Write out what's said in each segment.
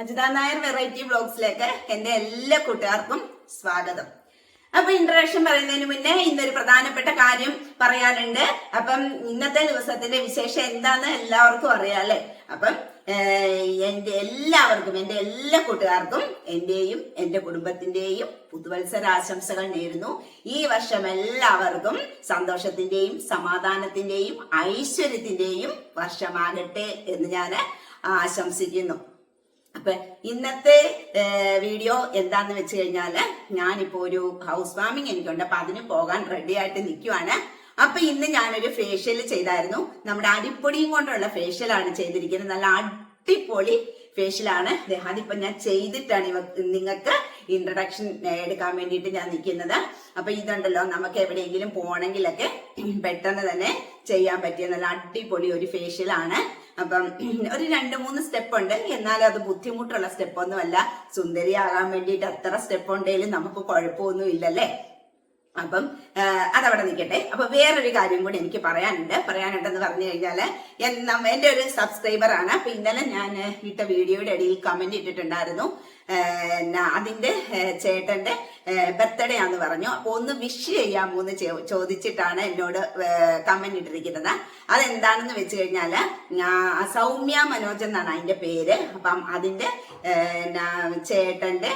Ajitha Nair variety ബ്ലോഗ്സിലേക്ക് എന്റെ എല്ലാ കൂട്ടുകാർക്കും സ്വാഗതം. അപ്പൊ ഇൻട്രഡക്ഷൻ പറയുന്നതിന് മുന്നേ ഇന്നൊരു പ്രധാനപ്പെട്ട കാര്യം പറയാനുണ്ട്. അപ്പം ഇന്നത്തെ ദിവസത്തിന്റെ വിശേഷം എന്താന്ന് എല്ലാവർക്കും അറിയാം അല്ലെ? അപ്പം എന്റെ എല്ലാവർക്കും എന്റെ എല്ലാ കൂട്ടുകാർക്കും എന്റെയും എന്റെ കുടുംബത്തിന്റെയും പുതുവത്സര ആശംസകൾ നേരുന്നു. ഈ വർഷം എല്ലാവർക്കും സന്തോഷത്തിന്റെയും സമാധാനത്തിന്റെയും ഐശ്വര്യത്തിന്റെയും വർഷമാകട്ടെ എന്ന് ഞാൻ ആശംസിക്കുന്നു. അപ്പൊ ഇന്നത്തെ വീഡിയോ എന്താന്ന് വെച്ച് കഴിഞ്ഞാൽ ഞാനിപ്പോ ഒരു ഹൗസ് വാമിങ് എനിക്കുണ്ട്. അപ്പൊ അതിന് പോകാൻ റെഡി ആയിട്ട് നിൽക്കുവാണ് അപ്പൊ ഇന്ന് ഞാനൊരു ഫേഷ്യൽ ചെയ്തായിരുന്നു. നമ്മുടെ അരിപ്പൊടിയും കൊണ്ടുള്ള ഫേഷ്യലാണ് ചെയ്തിരിക്കുന്നത്. നല്ല അടിപൊളി ഫേഷ്യലാണ് അതിപ്പോ ഞാൻ ചെയ്തിട്ടാണ് ഇവ നിങ്ങൾക്ക് ഇൻട്രഡക്ഷൻ എടുക്കാൻ വേണ്ടിയിട്ട് ഞാൻ നിൽക്കുന്നത് അപ്പൊ ഇതുണ്ടല്ലോ നമുക്ക് എവിടെയെങ്കിലും പോകണമെങ്കിലൊക്കെ പെട്ടെന്ന് തന്നെ ചെയ്യാൻ പറ്റിയ നല്ല അടിപൊളി ഒരു ഫേഷ്യലാണ് അപ്പം ഒരു രണ്ട് മൂന്ന് സ്റ്റെപ്പ് ഉണ്ട്. എന്നാലും അത് ബുദ്ധിമുട്ടുള്ള സ്റ്റെപ്പ് ഒന്നുമല്ല. സുന്ദരിയാകാൻ വേണ്ടിയിട്ട് അത്ര സ്റ്റെപ്പ് ഉണ്ടെങ്കിലും നമുക്ക് കുഴപ്പമൊന്നും ഇല്ലല്ലേ അപ്പം അതവിടെ നിൽക്കട്ടെ. അപ്പൊ വേറൊരു കാര്യം കൂടി എനിക്ക് പറയാനുണ്ട്. പറയാനുണ്ടെന്ന് പറഞ്ഞു കഴിഞ്ഞാൽ എന്റെ ഒരു സബ്സ്ക്രൈബർ ആണ്. അപ്പൊ ഇന്നലെ ഞാൻ ഇട്ട വീഡിയോയുടെ ഇടയിൽ കമന്റ് ഇട്ടിട്ടുണ്ടായിരുന്നു. ആ, ചേട്ടന്റെ ആ, ബർത്ത്ഡേ ആന്ന് പറഞ്ഞു. അപ്പോൾ ഒന്ന് വിഷ് ചെയ്യാമോ എന്ന് ചോദിച്ചിട്ടാണ് എന്നോട് കമന്റ് ഇട്ടിരിക്കുന്നത്. അതെന്താണെന്ന് വെച്ച് കഴിഞ്ഞാൽ സൗമ്യ മനോജ് എന്നാണ് അതിന്റെ പേര്. അപ്പം അതിന്റെ ചേട്ടന്റെ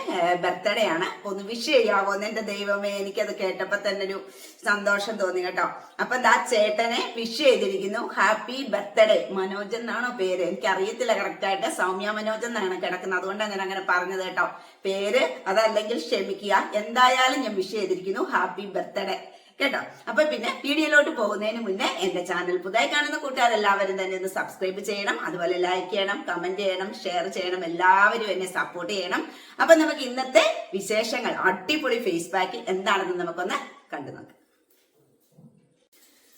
ബർത്ത്ഡേ ആണ്. ഒന്ന് വിഷ് ചെയ്യാമോ എന്ന് എന്റെ ദൈവമേ എനിക്കത് കേട്ടപ്പോൾ തന്നെ ഒരു സന്തോഷം തോന്നി കേട്ടോ. അപ്പൊ ദാ ചേട്ടനെ വിഷ് ചെയ്തിരിക്കുന്നു. ഹാപ്പി ബർത്ത്ഡേ മനോജ് എന്നാണോ പേര്? എനിക്ക് അറിയത്തില്ല കറക്റ്റ് ആയിട്ട്. സൗമ്യ മനോജ് എന്നാണ് കിടക്കുന്നത്. അതുകൊണ്ടാണ് ഞാൻ അങ്ങനെ പറഞ്ഞത്. കേട്ടോ. പേര് അതല്ലെങ്കിൽ ക്ഷമിക്കുക. എന്തായാലും ഞാൻ വിഷ് ചെയ്തിരിക്കുന്നു. ഹാപ്പി ബർത്ത്ഡേ കേട്ടോ? അപ്പൊ പിന്നെ വീഡിയോയിലോട്ട് പോകുന്നതിന് മുന്നേ എന്റെ ചാനൽ പുതിയ കാണുന്ന കൂട്ടുകാരെല്ലാവരും തന്നെ ഒന്ന് സബ്സ്ക്രൈബ് ചെയ്യണം. അതുപോലെ ലൈക്ക് ചെയ്യണം കമന്റ് ചെയ്യണം ഷെയർ ചെയ്യണം. എല്ലാവരും എന്നെ സപ്പോർട്ട് ചെയ്യണം. അപ്പൊ നമുക്ക് ഇന്നത്തെ വിശേഷങ്ങൾ. അടിപൊളി ഫേസ് പാക്ക് എന്താണെന്ന് നമുക്കൊന്ന് കണ്ടു നോക്കാം.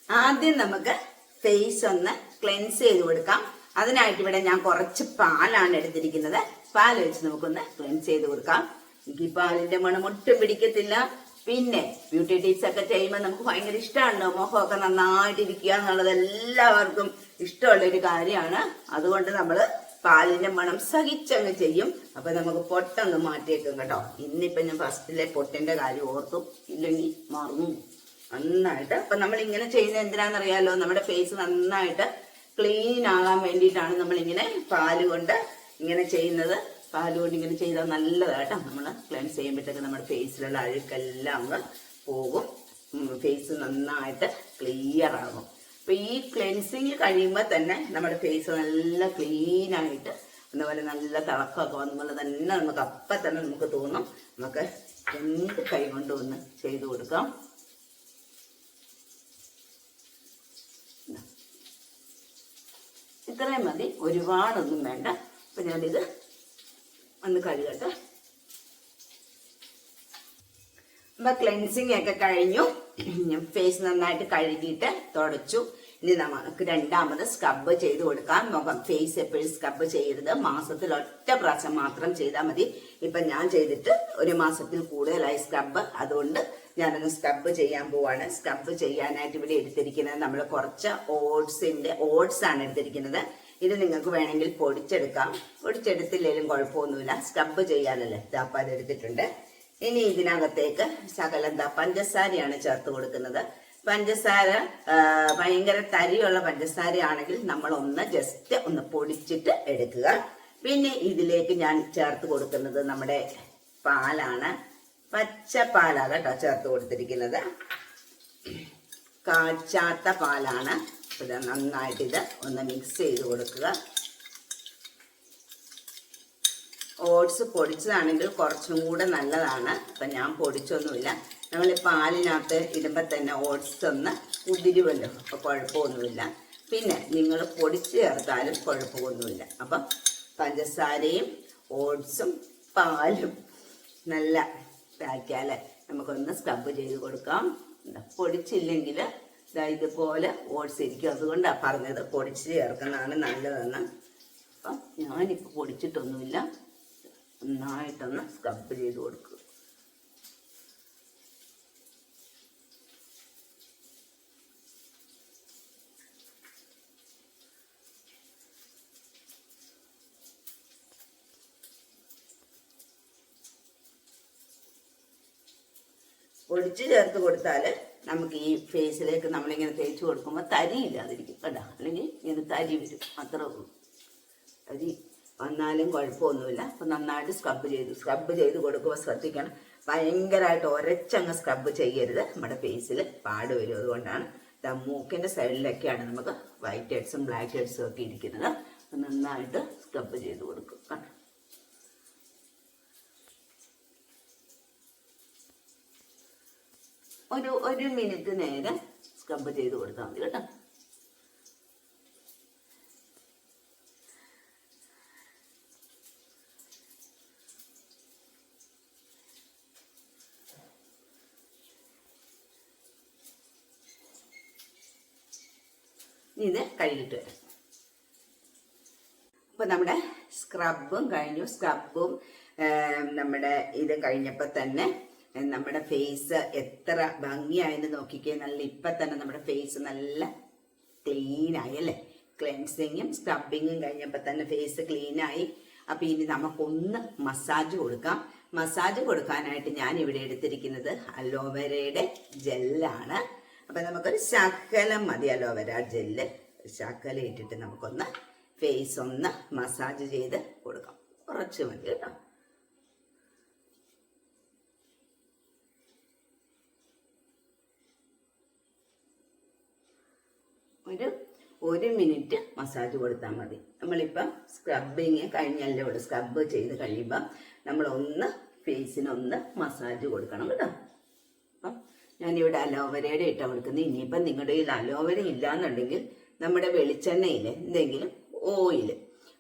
ആദ്യം നമുക്ക് ഫേസ് ഒന്ന് ക്ലെൻസ് ചെയ്ത് കൊടുക്കാം. അതിനായിട്ട് ഇവിടെ ഞാൻ കുറച്ച് പാലാണ് എടുത്തിരിക്കുന്നത്. പാൽ വെച്ച് നമുക്കൊന്ന് ക്ലെൻസ് ചെയ്ത് കൊടുക്കാം. എനിക്ക് പാലിന്റെ മണം ഒട്ടും പിടിക്കത്തില്ല. പിന്നെ ബ്യൂട്ടി ടിപ്സ് ഒക്കെ ചെയ്യുമ്പോൾ നമുക്ക് ഭയങ്കര ഇഷ്ടമാണ് മുഖമൊക്കെ നന്നായിട്ടിരിക്കുക എന്നുള്ളത് എല്ലാവർക്കും ഇഷ്ടമുള്ള ഒരു കാര്യമാണ്. അതുകൊണ്ട് നമ്മൾ പാലിന്റെ മണം സഹിച്ചങ്ങ് ചെയ്യും. അപ്പൊ നമുക്ക് പൊട്ടൊന്ന് മാറ്റിയേക്കും കേട്ടോ. ഇന്നിപ്പൊ ഞാൻ ഫസ്റ്റിലെ പൊട്ടിന്റെ കാര്യം ഓർത്തു. ഇല്ലെങ്കിൽ മറന്നു. നന്നായിട്ട്. അപ്പൊ നമ്മൾ ഇങ്ങനെ ചെയ്യുന്നത് എന്തിനാണെന്നറിയാലോ? നമ്മുടെ ഫേസ് നന്നായിട്ട് ക്ലീൻ ആകാൻ വേണ്ടിയിട്ടാണ് നമ്മളിങ്ങനെ പാൽ കൊണ്ട് ഇങ്ങനെ ചെയ്യുന്നത്. പാൽ കൊണ്ട് ഇങ്ങനെ ചെയ്താൽ നല്ലതാട്ടോ നമ്മൾ ക്ലെൻസ് ചെയ്യുമ്പോഴത്തേക്ക് നമ്മുടെ ഫേസിലുള്ള അഴുക്കെല്ലാം പോകും. ഫേസ് നന്നായിട്ട് ക്ലിയർ ആകും. അപ്പൊ ഈ ക്ലെൻസിങ് കഴിയുമ്പോൾ തന്നെ നമ്മുടെ ഫേസ് നല്ല ക്ലീൻ ആയിട്ട് അതുപോലെ നല്ല തിളക്കമൊക്കെ വന്ന പോലെ തന്നെ നമുക്ക് അപ്പം തന്നെ നമുക്ക് തോന്നും. നമുക്ക് രണ്ട് കൈ കൊണ്ട് ഒന്ന് ചെയ്ത് കൊടുക്കാം. ഇത്രയും മതി. ഒരുപാടൊന്നും വേണ്ട. അപ്പൊ ഞാനിത് ഒന്ന് കഴുകട്ടെ. അപ്പൊ ക്ലെൻസിങ് ഒക്കെ കഴിഞ്ഞു. ഫേസ് നന്നായിട്ട് കഴുകിയിട്ട് തുടച്ചു. ഇനി നമുക്ക് രണ്ടാമത് സ്ക്രബ് ചെയ്ത് കൊടുക്കാം. മുഖം ഫേസ് എപ്പോഴും സ്ക്രബ് ചെയ്യരുത്. മാസത്തിൽ ഒറ്റ പ്രാവശ്യം മാത്രം ചെയ്താൽ മതി. ഇപ്പൊ ഞാൻ ചെയ്തിട്ട് ഒരു മാസത്തിൽ കൂടുതലായി സ്ക്രബ് അതുകൊണ്ട് ഞാനൊന്ന് സ്ക്രബ് ചെയ്യാൻ പോവാണ്. സ്ക്രബ് ചെയ്യാനായിട്ട് ഇവിടെ എടുത്തിരിക്കുന്നത് നമ്മൾ കുറച്ച് ഓട്സിന്റെ ഓട്സ് ആണ് എടുത്തിരിക്കുന്നത്. ഇത് നിങ്ങൾക്ക് വേണമെങ്കിൽ പൊടിച്ചെടുക്കാം. പൊടിച്ചെടുത്തില്ലെങ്കിലും കുഴപ്പമൊന്നുമില്ല. സ്ക്രബ് ചെയ്യാനല്ലേ ഇതാപ്പം എടുത്തിട്ടുണ്ട്. ഇനി ഇതിനകത്തേക്ക് ശകലം എന്താ പഞ്ചസാരയാണ് ചേർത്ത് കൊടുക്കുന്നത്. പഞ്ചസാര ഭയങ്കര തരിയുള്ള പഞ്ചസാരയാണെങ്കിൽ നമ്മൾ ഒന്ന് ജസ്റ്റ് ഒന്ന് പൊടിച്ചിട്ട് എടുക്കുക. പിന്നെ ഇതിലേക്ക് ഞാൻ ചേർത്ത് കൊടുക്കുന്നത് നമ്മുടെ പാലാണ്. പച്ച പാലാണ് കേട്ടോ ചേർത്ത് കൊടുത്തിരിക്കുന്നത്. കാച്ചാത്ത പാലാണ്. ഇത് ഒന്ന് മിക്സ് ചെയ്ത് കൊടുക്കുക. ഓട്സ് പൊടിച്ചതാണെങ്കിൽ കുറച്ചും കൂടെ നല്ലതാണ്. അപ്പം ഞാൻ പൊടിച്ചൊന്നുമില്ല. നമ്മൾ പാലിനകത്ത് ഇടുമ്പോൾ തന്നെ ഓട്സ് ഒന്ന് ഉതിരുമല്ലോ അപ്പോൾ കുഴപ്പമൊന്നുമില്ല. പിന്നെ നിങ്ങൾ പൊടിച്ച് ചേർത്താലും കുഴപ്പമൊന്നുമില്ല. അപ്പം പഞ്ചസാരയും ഓട്സും പാലും നല്ല പാക്കിയാൽ നമുക്കൊന്ന് സ്ക്രബ് ചെയ്ത് കൊടുക്കാം. പൊടിച്ചില്ലെങ്കിൽ ഇതുപോലെ ഓട്സ് ഇരിക്കും. അതുകൊണ്ടാണ് പറഞ്ഞത് പൊടിച്ച് ചേർക്കുന്നതാണ് നല്ലതെന്ന്. അപ്പം ഞാനിപ്പോൾ പൊടിച്ചിട്ടൊന്നുമില്ല. നന്നായിട്ടൊന്ന് സ്ക്രബ് ചെയ്ത് കൊടുക്കുക. പൊടിച്ച് ചേർത്ത് കൊടുത്താൽ നമുക്ക് ഈ ഫേസിലേക്ക് നമ്മളിങ്ങനെ തേച്ച് കൊടുക്കുമ്പോൾ തരി ഇല്ലാതിരിക്കും കേട്ടോ. അല്ലെങ്കിൽ ഇങ്ങനെ തരി വരും. അത്രേ ഉള്ളൂ. തരി വന്നാലും കുഴപ്പമൊന്നുമില്ല. അപ്പം നന്നായിട്ട് സ്ക്രബ് ചെയ്തു. സ്ക്രബ് ചെയ്ത് കൊടുക്കുമ്പോൾ ശ്രദ്ധിക്കണം. ഭയങ്കരമായിട്ട് ഒരച്ചങ്ങ് സ്ക്രബ് ചെയ്യരുത്. നമ്മുടെ ഫേസിൽ പാട് വരും. അതുകൊണ്ടാണ് മൂക്കിന്റെ സൈഡിലൊക്കെയാണ് നമുക്ക് വൈറ്റ് ഹെഡ്സും ബ്ലാക്ക് ഹെഡ്സും ഒക്കെ ഇരിക്കുന്നത്. നന്നായിട്ട് സ്ക്രബ് ചെയ്ത് കൊടുക്കും. ഒരു ഒരു മിനിറ്റ് നേരം സ്ക്രബ് ചെയ്ത് കൊടുത്താൽ മതി കേട്ടോ. ഇത് കഴുകിട്ട് വരാം. അപ്പൊ നമ്മുടെ സ്ക്രബും കഴിഞ്ഞു. സ്ക്രബും നമ്മുടെ ഇത് കഴിഞ്ഞപ്പോൾ തന്നെ നമ്മുടെ ഫേസ് എത്ര ഭംഗിയായെന്ന് നോക്കിക്കേ. നല്ല ഇപ്പൊ തന്നെ നമ്മുടെ ഫേസ് നല്ല ക്ലീൻ ആയി അല്ലേ? ക്ലെൻസിങ്ങും സ്ക്രബിങ്ങും കഴിഞ്ഞപ്പോൾ തന്നെ ഫേസ് ക്ലീൻ ആയി. അപ്പൊ ഇനി നമുക്കൊന്ന് മസാജ് കൊടുക്കാം. മസാജ് കൊടുക്കാനായിട്ട് ഞാൻ ഇവിടെ എടുത്തിരിക്കുന്നത് അലോവേരയുടെ ജെല്ലാണ് അപ്പൊ നമുക്കൊരു ശകലം മതി അലോവേര ജെല്ല് ശകലം ഇട്ടിട്ട് നമുക്കൊന്ന് ഫേസ് ഒന്ന് മസാജ് ചെയ്ത് കൊടുക്കാം. കുറച്ച് മതി കേട്ടോ. ഒരു ഒരു മിനിറ്റ് മസാജ് കൊടുത്താൽ മതി. നമ്മളിപ്പം സ്ക്രബിങ് കഴിഞ്ഞല്ലേ ഉള്ളൂ. സ്ക്രബ് ചെയ്ത് കഴിയുമ്പോൾ നമ്മൾ ഒന്ന് ഫേസിനൊന്ന് മസാജ് കൊടുക്കണം കേട്ടോ. അപ്പം ഞാനിവിടെ അലോവരയുടെ ഇട്ട കൊടുക്കുന്നത് ഇനിയിപ്പം നിങ്ങളുടെ കയ്യിൽ അലോവേര ഇല്ലാന്നുണ്ടെങ്കിൽ നമ്മുടെ വെളിച്ചെണ്ണയിൽ എന്തെങ്കിലും ഓയിൽ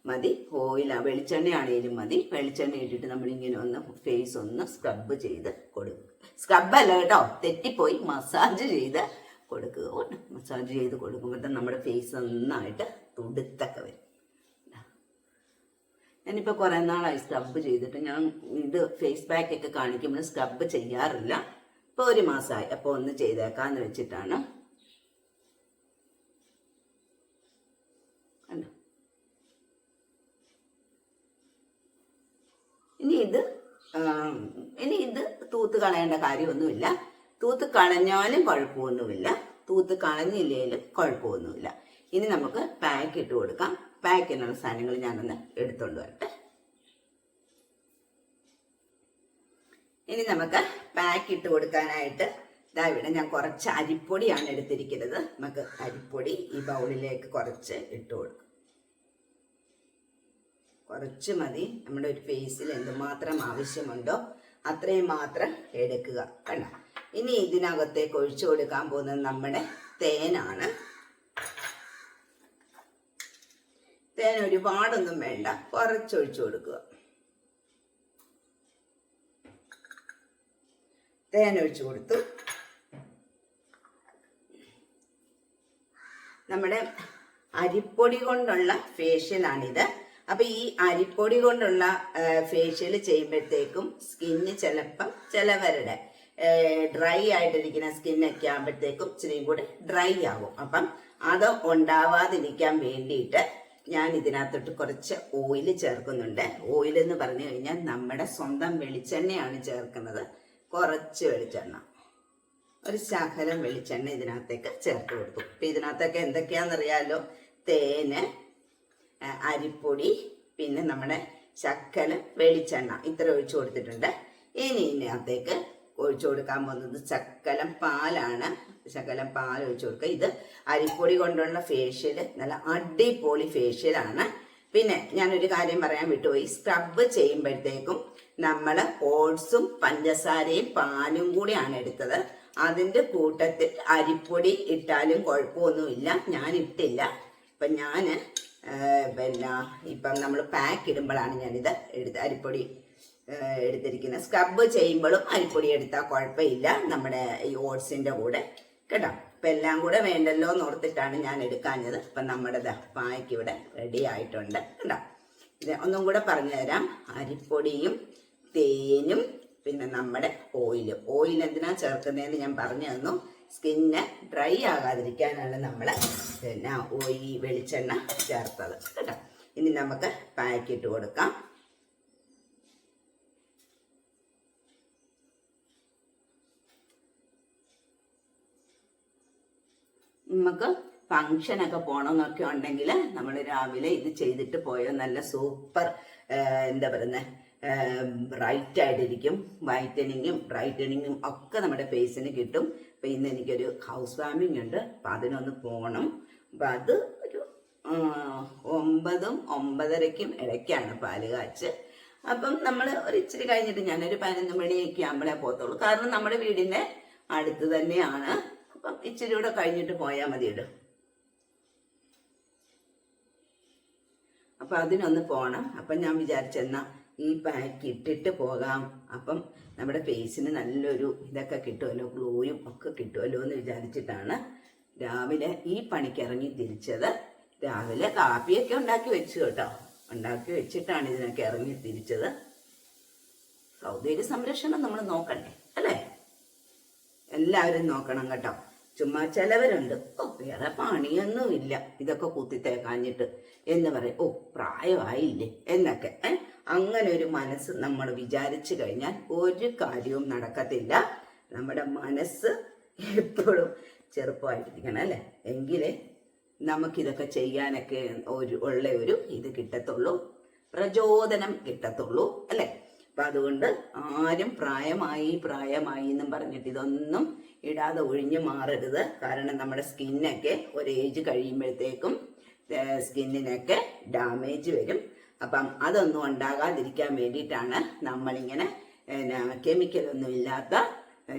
മതി. ഓയിൽ വെളിച്ചെണ്ണയാണെങ്കിലും മതി. വെളിച്ചെണ്ണ ഇട്ടിട്ട് നമ്മളിങ്ങനെ ഒന്ന് ഫേസ് ഒന്ന് സ്ക്രബ് ചെയ്ത് കൊടുക്കും. സ്ക്രബ് അല്ല കേട്ടോ. തെറ്റിപ്പോയി. മസാജ് ചെയ്ത് കൊടുക്കുക. മസാജ് ചെയ്ത് കൊടുക്കുമ്പോൾ നമ്മുടെ ഫേസ് നന്നായിട്ട് തുടുത്തൊക്കെ വരും. ഞാനിപ്പോൾ കുറേ നാളായി സ്ക്രബ് ചെയ്തിട്ട്. ഞാൻ ഇത് ഫേസ് പാക്ക് ഒക്കെ കാണിക്കുമ്പോൾ സ്ക്രബ് ചെയ്യാറില്ല. ഇപ്പോൾ ഒരു മാസമായി അപ്പോൾ ഒന്ന് ചെയ്തേക്കാന്ന് വെച്ചിട്ടാണ്. ഇനി ഇത് ഇനി ഇത് തൂത്ത് കളയേണ്ട കാര്യമൊന്നുമില്ല. തൂത്ത് കളഞ്ഞാലും കുഴപ്പമൊന്നുമില്ല. തൂത്ത് കളഞ്ഞില്ലെങ്കിലും കുഴപ്പമൊന്നുമില്ല. ഇനി നമുക്ക് പാക്ക് ഇട്ട് കൊടുക്കാം. പാക്കിനുള്ള സാധനങ്ങൾ ഞാനൊന്ന് എടുത്തോണ്ട് വരട്ടെ. ഇനി നമുക്ക് പാക്ക് ഇട്ട് കൊടുക്കാനായിട്ട് ഇതാ ഇവിടെ ഞാൻ കുറച്ച് അരിപ്പൊടിയാണ് എടുത്തിരിക്കുന്നത്. നമുക്ക് അരിപ്പൊടി ഈ ബൗളിലേക്ക് കുറച്ച് ഇട്ട് കൊടുക്കും. കുറച്ച് മതി. നമ്മുടെ ഒരു ഫേസിൽ എന്തുമാത്രം ആവശ്യമുണ്ടോ അത്രയും മാത്രം എടുക്കുക. കണ്ട? ഇനി ഇതിനകത്തേക്ക് ഒഴിച്ചു കൊടുക്കാൻ പോകുന്നത് നമ്മുടെ തേനാണ്. തേൻ ഒരുപാടൊന്നും വേണ്ട കുറച്ചൊഴിച്ചു കൊടുക്കുക. തേൻ ഒഴിച്ചു കൊടുത്തു. നമ്മുടെ അരിപ്പൊടി കൊണ്ടുള്ള ഫേഷ്യലാണിത്. അപ്പൊ ഈ അരിപ്പൊടി കൊണ്ടുള്ള ഫേഷ്യൽ ചെയ്യുമ്പോഴത്തേക്കും സ്കിന്ന് ചിലപ്പം ചിലവരുടെ ഡ്രൈ ആയിട്ടിരിക്കുന്ന സ്കിന്നൊക്കെ ആകുമ്പോഴത്തേക്കും ഇച്ചിരിയും കൂടെ ഡ്രൈ ആകും അപ്പം അത് ഉണ്ടാവാതിരിക്കാൻ വേണ്ടിയിട്ട് ഞാൻ ഇതിനകത്തോട്ട് കുറച്ച് ഓയിൽ ചേർക്കുന്നുണ്ട്. ഓയിൽ എന്ന് പറഞ്ഞു കഴിഞ്ഞാൽ നമ്മുടെ സ്വന്തം വെളിച്ചെണ്ണയാണ് ചേർക്കുന്നത്. കുറച്ച് വെളിച്ചെണ്ണ. ഒരു ശകലം വെളിച്ചെണ്ണ ഇതിനകത്തേക്ക് ചേർത്ത് കൊടുത്തു. ഇപ്പം ഇതിനകത്തൊക്കെ എന്തൊക്കെയാണെന്നറിയാലോ? തേന് അരിപ്പൊടി പിന്നെ നമ്മുടെ ശക്കലം വെളിച്ചെണ്ണ ഇത്ര ഒഴിച്ചു കൊടുത്തിട്ടുണ്ട്. ഇനി ഇതിനകത്തേക്ക് ഒഴിച്ചു കൊടുക്കാൻ പോകുന്നത് ശക്കലം പാലാണ്. ശകലം പാൽ ഒഴിച്ചു കൊടുക്കുക. ഇത് അരിപ്പൊടി കൊണ്ടുള്ള ഫേഷ്യൽ നല്ല അടിപൊളി ഫേഷ്യലാണ് പിന്നെ ഞാനൊരു കാര്യം പറയാൻ വിട്ടുപോയി. സ്ക്രബ് ചെയ്യുമ്പോഴത്തേക്കും നമ്മൾ ഓട്സും പഞ്ചസാരയും പാലും കൂടിയാണ് എടുത്തത്. അതിന്റെ കൂട്ടത്തിൽ അരിപ്പൊടി ഇട്ടാലും കുഴപ്പമൊന്നുമില്ല. ഞാൻ ഇട്ടില്ല. ഇപ്പം ഞാൻ പിന്നെ ഇപ്പം നമ്മൾ പാക്ക് ഇടുമ്പോഴാണ് ഞാനിത് എടുത്ത് അരിപ്പൊടി എടുത്തിരിക്കുന്നത് സ്ക്രബ് ചെയ്യുമ്പോഴും അരിപ്പൊടി എടുത്താൽ കുഴപ്പമില്ല. നമ്മുടെ ഈ ഓട്സിന്റെ കൂടെ. കേട്ടോ? അപ്പം എല്ലാം കൂടെ വേണ്ടല്ലോ എന്ന് ഓർത്തിട്ടാണ് ഞാൻ എടുക്കാഞ്ഞത്. അപ്പം നമ്മുടെ പായ്ക്ക് ഇവിടെ റെഡി ആയിട്ടുണ്ട്. കേട്ടോ? ഇത് ഒന്നും കൂടെ പറഞ്ഞു തരാം അരിപ്പൊടിയും തേനും പിന്നെ നമ്മുടെ ഓയിൽ ഓയിൽ എന്തിനാ ചേർക്കുന്നതെന്ന് ഞാൻ പറഞ്ഞു തന്നു. സ്കിന്ന് ഡ്രൈ ആകാതിരിക്കാനാണ് നമ്മൾ പിന്നെ ഓയിൽ വെളിച്ചെണ്ണ ചേർത്തത്. കേട്ടോ? ഇനി നമുക്ക് പായ്ക്കിട്ട് കൊടുക്കാം. നമുക്ക് ഫങ്ഷനൊക്കെ പോകണമെന്നൊക്കെ ഉണ്ടെങ്കിൽ നമ്മൾ രാവിലെ ഇത് ചെയ്തിട്ട് പോയാൽ നല്ല സൂപ്പർ എന്താ പറയുന്നത് ബ്രൈറ്റ് ആയിട്ടിരിക്കും. വൈറ്റനിങ്ങും ബ്രൈറ്റനിങ്ങും ഒക്കെ നമ്മുടെ ഫേസിന് കിട്ടും. അപ്പം ഇന്ന് എനിക്കൊരു ഹൗസ് വാമിംഗ് ഉണ്ട്. അപ്പം അതിനൊന്ന് പോകണം അപ്പം അത് ഒരു ഒമ്പതും ഒമ്പതരയ്ക്കും ഇടയ്ക്കാണ് പാൽ കാച്ച്. അപ്പം നമ്മൾ ഒരു ഇച്ചിരി കഴിഞ്ഞിട്ട് ഞാനൊരു പതിനൊന്ന് മണിയൊക്കെ ആകുമ്പോഴേ പോകത്തുള്ളൂ. കാരണം നമ്മുടെ വീടിന്റെ അടുത്ത് തന്നെയാണ്. അപ്പം ഇച്ചിരി കൂടെ കഴിഞ്ഞിട്ട് പോയാൽ മതിയിടും അപ്പം അതിനൊന്ന് പോകണം അപ്പം ഞാൻ വിചാരിച്ചെന്നാൽ ഈ പാക്ക് ഇട്ടിട്ട് പോകാം. അപ്പം നമ്മുടെ ഫേസിന് നല്ലൊരു ഇതൊക്കെ കിട്ടുമല്ലോ ഗ്ലോയും ഒക്കെ കിട്ടുമല്ലോ എന്ന് വിചാരിച്ചിട്ടാണ് രാവിലെ ഈ പണിക്ക് ഇറങ്ങി തിരിച്ചത്. രാവിലെ കാപ്പിയൊക്കെ ഉണ്ടാക്കി വെച്ചു കേട്ടോ. ഉണ്ടാക്കി വെച്ചിട്ടാണ് ഇതിനൊക്കെ ഇറങ്ങി തിരിച്ചത്. സൗന്ദര്യ സംരക്ഷണം നമ്മൾ നോക്കണ്ടേ? എല്ലാവരും നോക്കണം കേട്ടോ. ചുമ്മാ ചിലവരുണ്ട്. ഓ വേറെ പണിയൊന്നുമില്ല ഇതൊക്കെ കുത്തി തേക്കാഞ്ഞിട്ട് എന്ന് പറയും. ഓ പ്രായമായില്ലേ എന്നൊക്കെ. ഏഹ് അങ്ങനെ ഒരു മനസ്സ് നമ്മൾ വിചാരിച്ചു കഴിഞ്ഞാൽ ഒരു കാര്യവും നടക്കത്തില്ല. നമ്മുടെ മനസ്സ് എപ്പോഴും ചെറുപ്പമായിട്ടിരിക്കണം അല്ലേ? എങ്കിലേ നമുക്കിതൊക്കെ ചെയ്യാനൊക്കെ ഒരു ഉള്ള ഒരു ഇത് കിട്ടത്തുള്ളൂ. പ്രചോദനം കിട്ടത്തുള്ളൂ അല്ലേ? അപ്പൊ അതുകൊണ്ട് ആരും പ്രായമായി പ്രായമായി എന്നും പറഞ്ഞിട്ട് ഇതൊന്നും ഇടാതെ ഒഴിഞ്ഞു മാറരുത്. കാരണം നമ്മുടെ സ്കിന്നൊക്കെ ഒരു ഏജ് കഴിയുമ്പോഴത്തേക്കും സ്കിന്നിനൊക്കെ ഡാമേജ് വരും. അപ്പം അതൊന്നും ഉണ്ടാകാതിരിക്കാൻ വേണ്ടിയിട്ടാണ് നമ്മളിങ്ങനെ കെമിക്കൽ ഒന്നും ഇല്ലാത്ത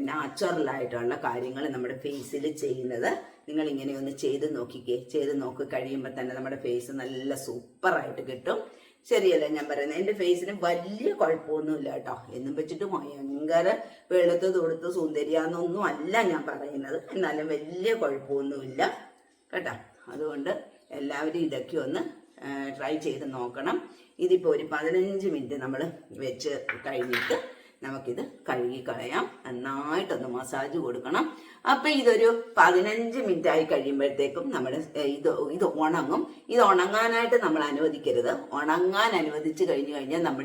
നാച്ചുറൽ ആയിട്ടുള്ള കാര്യങ്ങൾ നമ്മുടെ ഫേസിൽ ചെയ്യുന്നത്. നിങ്ങൾ ഇങ്ങനെ ഒന്ന് ചെയ്ത് നോക്കിക്കേ. ചെയ്ത് നോക്കി കഴിയുമ്പോൾ തന്നെ നമ്മുടെ ഫേസ് നല്ല സൂപ്പറായിട്ട് കിട്ടും. ശരിയല്ല ഞാൻ പറയുന്നത് എന്റെ ഫേസിന് വലിയ കുഴപ്പമൊന്നുമില്ല കേട്ടോ എന്നും വെച്ചിട്ട് ഭയങ്കര വെളുത്ത് തൊടുത്ത് സുന്ദരിയാന്നൊന്നും അല്ല ഞാൻ പറയുന്നത്. എന്നാലും വലിയ കുഴപ്പമൊന്നുമില്ല. കേട്ടോ? അതുകൊണ്ട് എല്ലാവരും ഇതൊക്കെ ഒന്ന് ട്രൈ ചെയ്ത് നോക്കണം. ഇതിപ്പോൾ ഒരു പതിനഞ്ച് മിനിറ്റ് നമ്മൾ വെച്ച് കഴിഞ്ഞിട്ട് നമുക്കിത് കഴുകി കളയാം. നന്നായിട്ടൊന്ന് മസാജ് കൊടുക്കണം. അപ്പൊ ഇതൊരു പതിനഞ്ച് മിനിറ്റ് ആയി കഴിയുമ്പോഴത്തേക്കും നമ്മുടെ ഇത് ഇത് ഉണങ്ങും. ഇത് ഉണങ്ങാനായിട്ട് നമ്മൾ അനുവദിക്കരുത്. ഉണങ്ങാൻ അനുവദിച്ച് കഴിഞ്ഞു കഴിഞ്ഞാൽ നമ്മൾ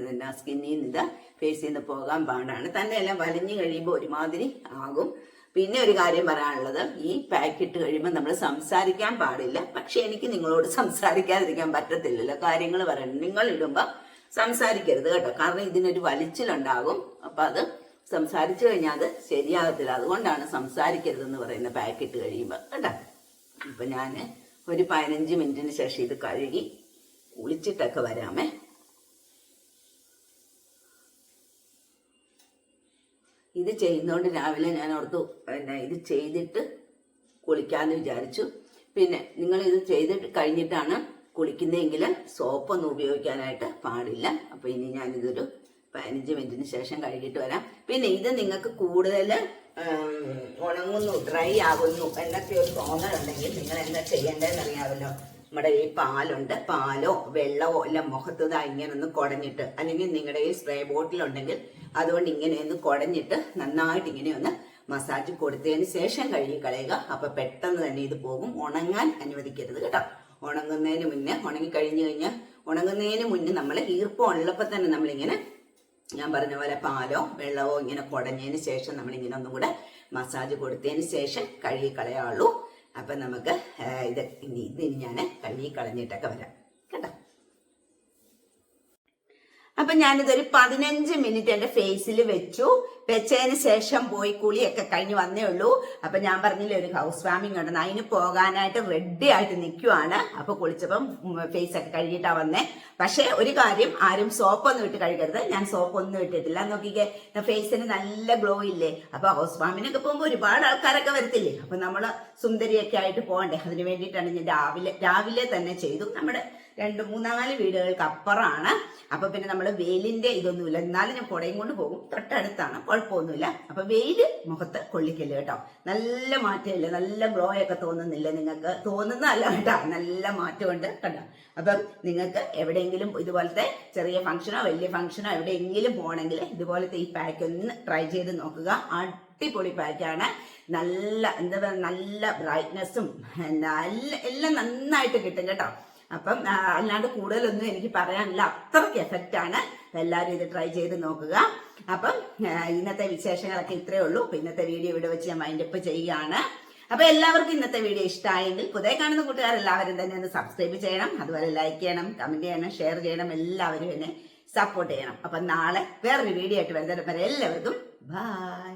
പിന്നെ സ്കിന്നിൽ നിന്ന് ഇത് ഫേസിൽ നിന്ന് പോകാൻ പാടാണ്. എല്ലാം വലിഞ്ഞു കഴിയുമ്പോൾ ഒരുമാതിരി ആകും. പിന്നെ ഒരു കാര്യം പറയാനുള്ളത് ഈ പാക്കിട്ട് കഴിയുമ്പോൾ നമ്മൾ സംസാരിക്കാൻ പാടില്ല. പക്ഷെ എനിക്ക് നിങ്ങളോട് സംസാരിക്കാതിരിക്കാൻ പറ്റത്തില്ലല്ലോ. കാര്യങ്ങൾ പറയണം. നിങ്ങൾ ഇടുമ്പോൾ സംസാരിക്കരുത് കേട്ടോ. കാരണം ഇതിനൊരു വലിച്ചിലുണ്ടാകും. അപ്പൊ അത് സംസാരിച്ചു കഴിഞ്ഞാൽ അത് ശരിയാകത്തില്ല. അതുകൊണ്ടാണ് സംസാരിക്കരുതെന്ന് പറയുന്ന പാക്കറ്റ് കഴിയുമ്പോൾ കേട്ടോ. ഇപ്പൊ ഞാൻ ഒരു പതിനഞ്ച് മിനിറ്റിന് ശേഷം ഇത് കഴുകി കുളിച്ചിട്ടൊക്കെ വരാമേ. ഇത് ചെയ്യുന്നതുകൊണ്ട് രാവിലെ ഞാൻ ഓർത്തു പിന്നെ ഇത് ചെയ്തിട്ട് കുളിക്കാമെന്ന് വിചാരിച്ചു. പിന്നെ നിങ്ങൾ ഇത് ചെയ്തിട്ട് കഴിഞ്ഞിട്ടാണ് കുളിക്കുന്നതെങ്കിൽ സോപ്പൊന്നും ഉപയോഗിക്കാനായിട്ട് പാടില്ല. അപ്പോൾ ഇനി ഞാനിതൊരു പതിനഞ്ച് മിനിറ്റിന് ശേഷം കഴുകിയിട്ട് വരാം. പിന്നെ ഇത് നിങ്ങൾക്ക് കൂടുതൽ ഉണങ്ങുന്നു ഡ്രൈ ആകുന്നു എന്നൊക്കെ ഒരു തോന്നലുണ്ടെങ്കിൽ നിങ്ങൾ എന്താ ചെയ്യേണ്ടതെന്ന് അറിയാമല്ലോ നമ്മുടെ ഈ പാലുണ്ട്. പാലോ വെള്ളമോ എല്ലാം മുഖത്ത് ഇതാ ഇങ്ങനെ ഒന്ന് കുടഞ്ഞിട്ട് അല്ലെങ്കിൽ നിങ്ങളുടെ ഈ സ്പ്രേ ബോട്ടിൽ ഉണ്ടെങ്കിൽ അതുകൊണ്ട് ഇങ്ങനെ ഒന്ന് കുടഞ്ഞിട്ട് നന്നായിട്ട് ഇങ്ങനെ ഒന്ന് മസാജ് കൊടുത്തതിന് ശേഷം കഴുകി കളയുക. അപ്പൊ പെട്ടെന്ന് തന്നെ ഇത് പോകും. ഉണങ്ങാൻ അനുവദിക്കരുത് കേട്ടോ. ഉണങ്ങുന്നതിന് മുന്നേ ഉണങ്ങി കഴിഞ്ഞു കഴിഞ്ഞാൽ ഉണങ്ങുന്നതിന് മുന്നേ നമ്മൾ ഈർപ്പം ഉള്ളപ്പോൾ തന്നെ നമ്മളിങ്ങനെ ഞാൻ പറഞ്ഞ പോലെ പാലോ വെള്ളമോ ഇങ്ങനെ കുടഞ്ഞതിന് ശേഷം നമ്മളിങ്ങനെ ഒന്നും കൂടെ മസാജ് കൊടുത്തതിന് ശേഷം കഴുകി കളയാവുള്ളൂ. അപ്പം നമുക്ക് ഇത് ഇനി ഇത് ഞാൻ കഴുകി കളഞ്ഞിട്ടൊക്കെ വരാം കേട്ടോ അപ്പൊ ഞാനിതൊരു പതിനഞ്ച് മിനിറ്റ് എന്റെ ഫേസിൽ വെച്ചു. വെച്ചതിന് ശേഷം പോയി കുളിയൊക്കെ കഴിഞ്ഞ് വന്നേ ഉള്ളൂ. അപ്പൊ ഞാൻ പറഞ്ഞില്ലേ ഒരു ഹൗസ് വാമിംഗ് ഉണ്ടെന്ന്. അതിന് പോകാനായിട്ട് റെഡി ആയിട്ട് നിൽക്കുവാണ് അപ്പൊ കുളിച്ചപ്പം ഫേസ് ഒക്കെ കഴുകിയിട്ടാ വന്നേ. പക്ഷെ ഒരു കാര്യം ആരും സോപ്പൊന്നും ഇട്ട് കഴുകരുത്. ഞാൻ സോപ്പൊന്നും ഇട്ടിട്ടില്ല. നോക്കിക്കേ ഫേസിന് നല്ല ഗ്ലോ ഇല്ലേ? അപ്പൊ ഹൗസ് വാമിനൊക്കെ പോകുമ്പോൾ ഒരുപാട് ആൾക്കാരൊക്കെ വരത്തില്ലേ? അപ്പൊ നമ്മൾ സുന്ദരിയൊക്കെ ആയിട്ട് പോകണ്ടേ? അതിന് വേണ്ടിയിട്ടാണ് ഞാൻ രാവിലെ രാവിലെ തന്നെ ചെയ്തു. നമ്മുടെ രണ്ട് മൂന്നാൽ വീടുകൾക്ക് അപ്പുറമാണ്. അപ്പൊ പിന്നെ നമ്മൾ വെയിലിന്റെ ഇതൊന്നുമില്ല. എന്നാലും ഞാൻ കുടയും കൊണ്ട് പോകും. തൊട്ടടുത്താണ്. കുഴപ്പമൊന്നുമില്ല. അപ്പൊ വെയിൽ മുഖത്ത് കൊള്ളിക്കൽ കേട്ടോ. നല്ല മാറ്റമില്ല? നല്ല ഗ്ലോ ഒക്കെ തോന്നുന്നില്ല നിങ്ങൾക്ക്? തോന്നുന്നതല്ല കേട്ടോ. നല്ല മാറ്റമുണ്ട് കേട്ടോ അപ്പം നിങ്ങൾക്ക് എവിടെയെങ്കിലും ഇതുപോലത്തെ ചെറിയ ഫംഗ്ഷനോ വലിയ ഫംഗ്ഷനോ എവിടെയെങ്കിലും പോകണമെങ്കിൽ ഇതുപോലത്തെ ഈ പാക്ക് ഒന്ന് ട്രൈ ചെയ്ത് നോക്കുക. അടിപൊളി പാക്കാണ് നല്ല എന്താ പറയുക നല്ല ബ്രൈറ്റ്നസ്സും നല്ല എല്ലാം നന്നായിട്ട് കിട്ടും കേട്ടോ. അപ്പം അല്ലാണ്ട് കൂടുതലൊന്നും എനിക്ക് പറയാനില്ല. അത്രയ്ക്ക് ആണ്. എല്ലാവരും ഇത് ട്രൈ ചെയ്ത് നോക്കുക. അപ്പം ഇന്നത്തെ വിശേഷങ്ങളൊക്കെ ഇത്രയേ ഉള്ളൂ. ഇന്നത്തെ വീഡിയോ ഇവിടെ വെച്ച് ഞാൻ മൈൻഡ് അപ്പ് ചെയ്യുകയാണ്. അപ്പൊ എല്ലാവർക്കും ഇന്നത്തെ വീഡിയോ ഇഷ്ടമായെങ്കിൽ പുതിയ കാണുന്ന കൂട്ടുകാർ എല്ലാവരും തന്നെ ഒന്ന് സബ്സ്ക്രൈബ് ചെയ്യണം. അതുപോലെ ലൈക്ക് ചെയ്യണം കമന്റ് ചെയ്യണം ഷെയർ ചെയ്യണം. എല്ലാവരും എന്നെ സപ്പോർട്ട് ചെയ്യണം. അപ്പൊ നാളെ വേറൊരു വീഡിയോ ആയിട്ട് വരുന്നവരെ എല്ലാവർക്കും ബൈ